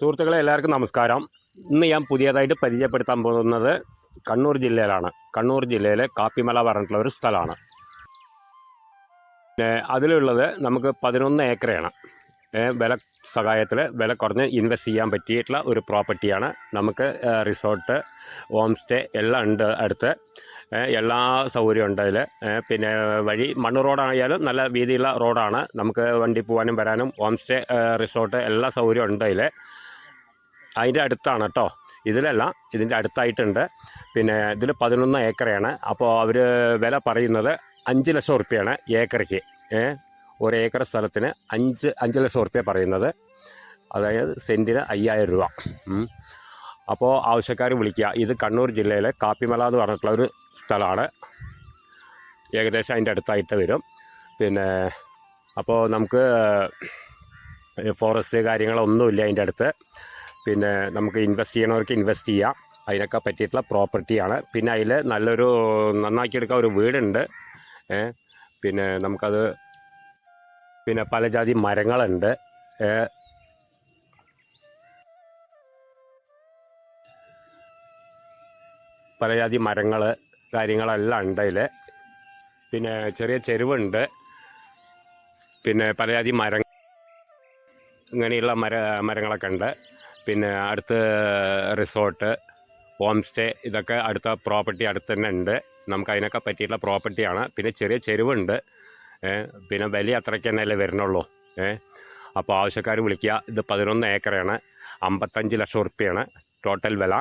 സുഹൃത്തുക്കളെ എല്ലാവർക്കും നമസ്കാരം. ഇന്ന് ഞാൻ പുതിയതായിട്ട് പരിചയപ്പെടുത്താൻ പോകുന്നത് കണ്ണൂർ ജില്ലയിലാണ്. കണ്ണൂർ ജില്ലയിലെ കാപ്പിമല പറഞ്ഞിട്ടുള്ള ഒരു സ്ഥലമാണ്. അതിലുള്ളത് നമുക്ക് പതിനൊന്ന് ഏക്കറാണ്. വില സഹായത്തിൽ വില കുറഞ്ഞ് ഇൻവെസ്റ്റ് ചെയ്യാൻ പറ്റിയിട്ടുള്ള ഒരു പ്രോപ്പർട്ടിയാണ്. നമുക്ക് റിസോർട്ട് ഹോം സ്റ്റേ എല്ലാം ഉണ്ട് അടുത്ത്. എല്ലാ സൗകര്യവും ഉണ്ട് അതിൽ പിന്നെ വഴി മണ്ണ് റോഡായാലും നല്ല വീതിയുള്ള റോഡാണ്. നമുക്ക് വണ്ടി പോകാനും വരാനും ഹോം സ്റ്റേ റിസോർട്ട് എല്ലാ സൗകര്യവും ഉണ്ട് അതിൽ അതിന്റെ അടുത്താണ് കേട്ടോ. ഇതിലല്ല ഇതിന്റെ അടുത്തായിട്ടുണ്ട്. പിന്നെ ഇതിൽ പതിനൊന്ന് ഏക്കറയാണ്. അപ്പോൾ അവർ വില പറയുന്നത് അഞ്ച് ലക്ഷം ഉറുപ്പ്യാണ് ഏക്കറയ്ക്ക്. ഒരു ഏക്കർ സ്ഥലത്തിന് അഞ്ച് അഞ്ച് ലക്ഷം ഉറുപ്പ്യ പറയുന്നത്. അതായത് സെന്റിന് അയ്യായിരം രൂപ. അപ്പോൾ ആവശ്യക്കാർ വിളിക്കുക. ഇത് കണ്ണൂർ ജില്ലയിലെ കാപ്പിമല എന്ന് പറഞ്ഞിട്ടുള്ള ഒരു സ്ഥലമാണ്. ഏകദേശം അതിന്റെ അടുത്തായിട്ട് വരും. പിന്നെ അപ്പോൾ നമുക്ക് ഫോറസ്റ്റ് കാര്യങ്ങളൊന്നുമില്ല അതിന്റെ അടുത്ത്. പിന്നെ നമുക്ക് ഇൻവെസ്റ്റ് ചെയ്യണവർക്ക് ഇൻവെസ്റ്റ് ചെയ്യാം. അതിനൊക്കെ പറ്റിയിട്ടുള്ള പ്രോപ്പർട്ടിയാണ് പിന്നെ അതിൽ നല്ലൊരു നന്നാക്കിയെടുക്കാൻ ഒരു വീടുണ്ട്. പിന്നെ നമുക്കത് പിന്നെ പല ജാതി മരങ്ങളുണ്ട്. പല ജാതി മരങ്ങൾ കാര്യങ്ങളെല്ലാം ഉണ്ട് അതിൽ പിന്നെ ചെറിയ ചെരുവുണ്ട്. പിന്നെ പല ജാതി മരങ്ങൾ ഇങ്ങനെയുള്ള മര മരങ്ങളൊക്കെ ഉണ്ട്. പിന്നെ അടുത്ത് റിസോർട്ട് ഹോം സ്റ്റേ ഇതൊക്കെ അടുത്ത പ്രോപ്പർട്ടി അടുത്ത് തന്നെ ഉണ്ട്. നമുക്ക് അതിനൊക്കെ പറ്റിയിട്ടുള്ള പ്രോപ്പർട്ടിയാണ് പിന്നെ ചെറിയ ചെരുവുണ്ട്. പിന്നെ വലിയ അത്രയ്ക്ക് തന്നെയല്ലേ വരുന്നുള്ളൂ. ഏ അപ്പോൾ ആവശ്യക്കാർ വിളിക്കുക. ഇത് പതിനൊന്ന് ഏക്കറാണ്. അമ്പത്തഞ്ച് ലക്ഷം ഉറുപ്പ്യാണ് ടോട്ടൽ വില.